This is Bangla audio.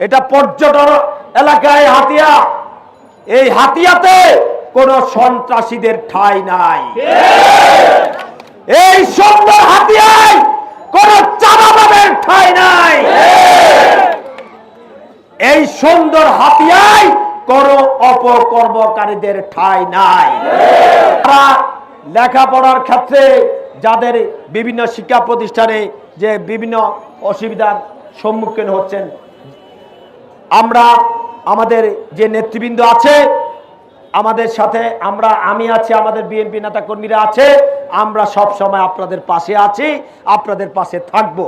এটা পর্যটন এলাকায় হাতিয়া। এই হাতিয়াতে কোন সন্ত্রাসীদের ঠাঁই নাই। এই সুন্দর হাতিয়ায় কোন চাঁদাবাদের ঠাঁই নাই। এই সুন্দর হাতিয়ায় কোন অপকর্মকারীদের ঠাঁই নাই। তারা লেখাপড়ার ক্ষেত্রে যাদের বিভিন্ন শিক্ষা প্রতিষ্ঠানে যে বিভিন্ন অসুবিধার সম্মুখীন হচ্ছেন আমরা আমাদের যে নেতৃবৃন্দ আছে, আমাদের সাথে আমরা, আমি আছি, আমাদের বিএনপি নেতা কর্মীরা আছে, আমরা সব সময় আপনাদের পাশে আছি, আপনাদের পাশে থাকব।